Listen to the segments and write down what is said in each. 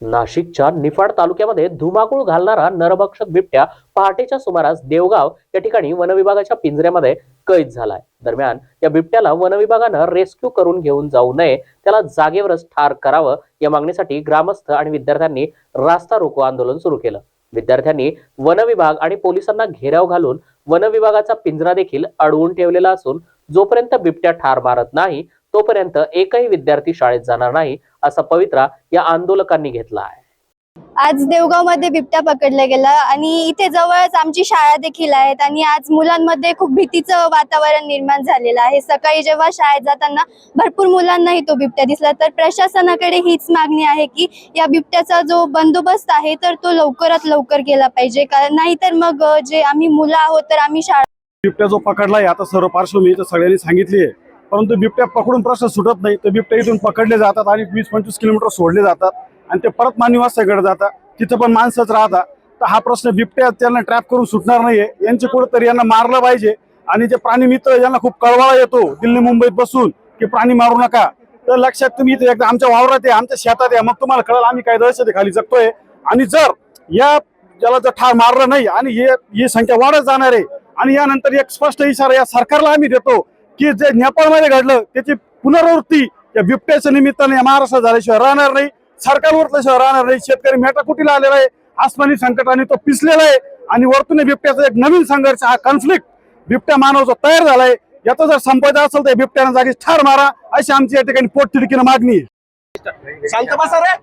नाशिकच्या निफाड तालुक्यामध्ये धुमाकूळ घालणारा नरभक्षक बिबट्या पहाटेच्या सुमारास देवगाव या ठिकाणी वनविभागाच्या पिंजऱ्यामध्ये कैद झालाय. दरम्यान या बिबट्याला वनविभागानं रेस्क्यू करून घेऊन जाऊ नये त्याला जागेवरच ठार करावं या मागणीसाठी ग्रामस्थ आणि विद्यार्थ्यांनी रास्ता रोको आंदोलन सुरू केलं. विद्यार्थ्यांनी वनविभाग आणि पोलिसांना घेराव घालून वनविभागाचा पिंजरा देखील अडवून ठेवलेला असून जोपर्यंत बिबट्या ठार मारत नाही तोपर्यंत एकही विद्यार्थी शाळेत जाणार नाही असा पवित्रा या आंदोलकांनी घेतला आहे. आज देवगावमध्ये बिबट्या पकडला गेला आणि इथे जवळच आमची शाळा देखील आहेत आणि आज मुलांमध्ये खूप भीतीचं वातावरण निर्माण झालेलं आहे. सकाळी जेव्हा शाळेत जाताना भरपूर मुलांनाही तो बिबट्या दिसला तर प्रशासनाकडे हीच मागणी आहे की या बिबट्याचा जो बंदोबस्त आहे तर तो लवकरात लवकर केला पाहिजे. कारण नाहीतर मग जे आम्ही मुलं आहोत तर आम्ही शाळा बिबट्या जो पकडलाय आता सर्व पार्श्वभूमी तर सगळ्यांनी सांगितली आहे. परंतु बिबट्या पकडून प्रश्न सुटत नाही. तर बिबट्या इथून पकडले जातात आणि वीस पंचवीस किलोमीटर सोडले जातात. आणि ते परत मानिवासाकडे जातात. तिथं पण माणसंच राहतात. तर हा प्रश्न बिबट्या त्यांना ट्रॅप करून सुटणार नाहीये. यांचे कुठंतरी यांना मारलं पाहिजे. आणि जे प्राणी मित्र यांना खूप कळवाळा येतो दिल्ली मुंबईत बसून की प्राणी मारू नका. तर लक्षात तुम्ही इथे एकदा आमच्या वावरात या आमच्या शेतात या. मग तुम्हाला कळलं आम्ही काय दहशती जगतोय. आणि जर या ज्याला जर ठार मारलं नाही आणि हे ही संख्या वाढत जाणार आहे आणि यानंतर एक स्पष्ट इशारा या सरकारला आम्ही देतो की जे नेपाळमध्ये घडलं त्याची पुनरावृत्ती या बिबट्याच्या निमित्ताने या महाराष्ट्रात झाल्याशिवाय राहणार नाही. सरकार राहणार नाही. शेतकरी मेटाकुटीला आलेला आहे. आसमानी संकट आणि तो पिसलेला आहे. आणि वरतून बिबट्याचा एक नवीन संघर्ष हा कॉन्फ्लिक्ट बिबट्या मानवाचा तयार झालाय. याचा जर संपदा असेल तर बिबट्यानं जागी ठार मारा. अशी आमची या ठिकाणी पोटतिडकीनं मागणी आहे.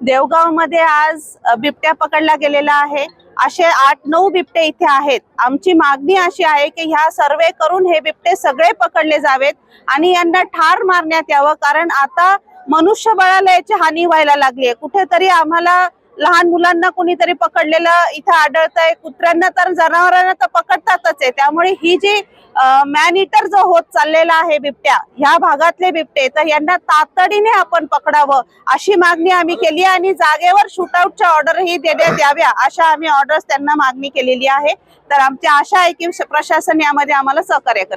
देवगावमध्ये आज बिबट्या पकडला गेलेला आहे. असे आठ नऊ बिबटे इथे आहेत. आमची मागणी अशी आहे की ह्या सर्वे करून हे बिबटे सगळे पकडले जावेत आणि यांना ठार मारण्यात यावं कारण आता मनुष्यबळाला याची हानी व्हायला लागली आहे. कुठेतरी आम्हाला लहान मुलांना कुणीतरी पकडलेलं इथं आढळतंय कुत्र्यांना तर जनावरांना तर पकडतातच आहे. त्यामुळे ही जी मॅन इटर जो होत चाललेला आहे बिबट्या ह्या भागातले बिबटे तर यांना तातडीने आपण पकडावं अशी मागणी आम्ही केली आहे आणि जागेवर शूटआउटच्या ऑर्डरही देण्यात याव्या अशा आम्ही ऑर्डर्स त्यांना मागणी केलेली आहे. तर आमची आशा आहे की प्रशासन यामध्ये आम्हाला सहकार्य करेल.